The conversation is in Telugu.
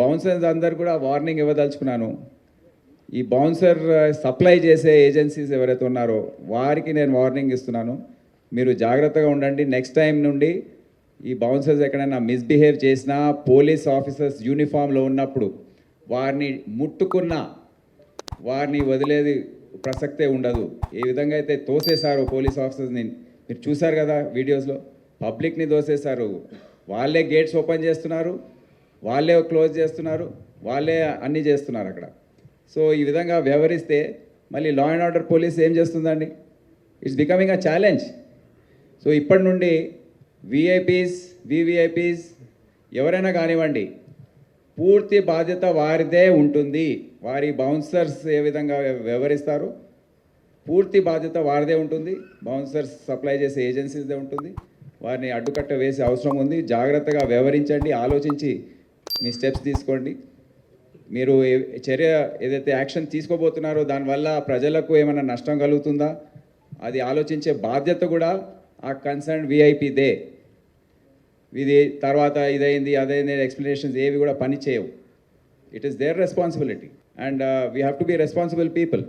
బౌన్సర్స్ అందరు కూడా వార్నింగ్ ఇవ్వదలుచుకున్నాను. ఈ బౌన్సర్ సప్లై చేసే ఏజెన్సీస్ ఎవరైతే ఉన్నారో వారికి నేను వార్నింగ్ ఇస్తున్నాను. మీరు జాగ్రత్తగా ఉండండి. నెక్స్ట్ టైం నుండి ఈ బౌన్సర్స్ ఎక్కడైనా మిస్బిహేవ్ చేసినా పోలీస్ ఆఫీసర్స్ యూనిఫామ్లో ఉన్నప్పుడు వారిని ముట్టుకున్నా వారిని వదిలేది ప్రసక్తే ఉండదు. ఏ విధంగా అయితే తోసేశారు పోలీస్ ఆఫీసర్స్ని మీరు చూశారు కదా వీడియోస్లో? పబ్లిక్ని తోసేశారు. వాళ్ళే గేట్స్ ఓపెన్ చేస్తున్నారు. వాళ్ళే క్లోజ్ చేస్తున్నారు వాళ్ళే అన్నీ చేస్తున్నారు అక్కడ. సో ఈ విధంగా వ్యవహరిస్తే మళ్ళీ లా అండ్ ఆర్డర్ పోలీస్ ఏం చేస్తుందండి? It's becoming a challenge so ఇప్పటి నుండి విఐపీస్ వివిఐపీస్ ఎవరైనా కానివ్వండి పూర్తి బాధ్యత వారిదే ఉంటుంది. వారి బౌన్సర్స్ ఏ విధంగా వ్యవహరిస్తారు? పూర్తి బాధ్యత వారిదే ఉంటుంది. బౌన్సర్స్ సప్లై చేసే ఏజెన్సీస్దే ఉంటుంది. వారిని అడ్డుకట్ట వేసే అవసరం ఉంది. జాగ్రత్తగా వ్యవహరించండి ఆలోచించి మీ స్టెప్స్ తీసుకోండి. మీరు చర్య ఏదైతే యాక్షన్ తీసుకోబోతున్నారో దానివల్ల ప్రజలకు ఏమైనా నష్టం కలుగుతుందా? అది ఆలోచించే బాధ్యత కూడా ఆ కన్సర్న్ విఐపిదే ఇది తర్వాత ఇదైంది అదైంది ఎక్స్ప్లెనేషన్స్ ఏవి కూడా పని చేయవు. It is their responsibility and we have to be responsible people